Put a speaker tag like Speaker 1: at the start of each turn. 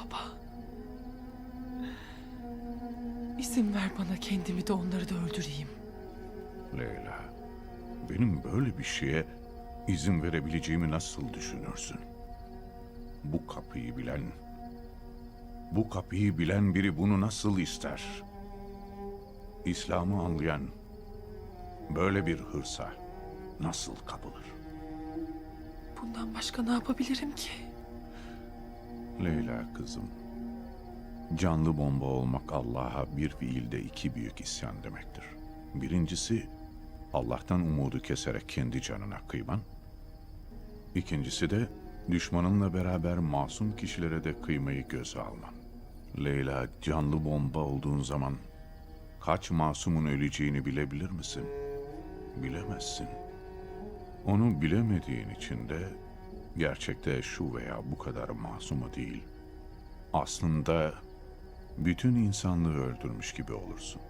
Speaker 1: Baba. İzin ver bana kendimi de onları da öldüreyim.
Speaker 2: Leyla, benim böyle bir şeye izin verebileceğimi nasıl düşünürsün? Bu kapıyı bilen, bu kapıyı bilen biri bunu nasıl ister? İslam'ı anlayan böyle bir hırsa nasıl kapılır?
Speaker 1: Bundan başka ne yapabilirim ki?
Speaker 2: Leyla kızım, canlı bomba olmak Allah'a bir fiilde iki büyük isyan demektir. Birincisi, Allah'tan umudu keserek kendi canına kıyman. İkincisi de düşmanınla beraber masum kişilere de kıymayı göze alman. Leyla canlı bomba olduğun zaman kaç masumun öleceğini bilebilir misin? Bilemezsin. Onu bilemediğin için de gerçekte şu veya bu kadar masuma değil, aslında bütün insanlığı öldürmüş gibi olursun.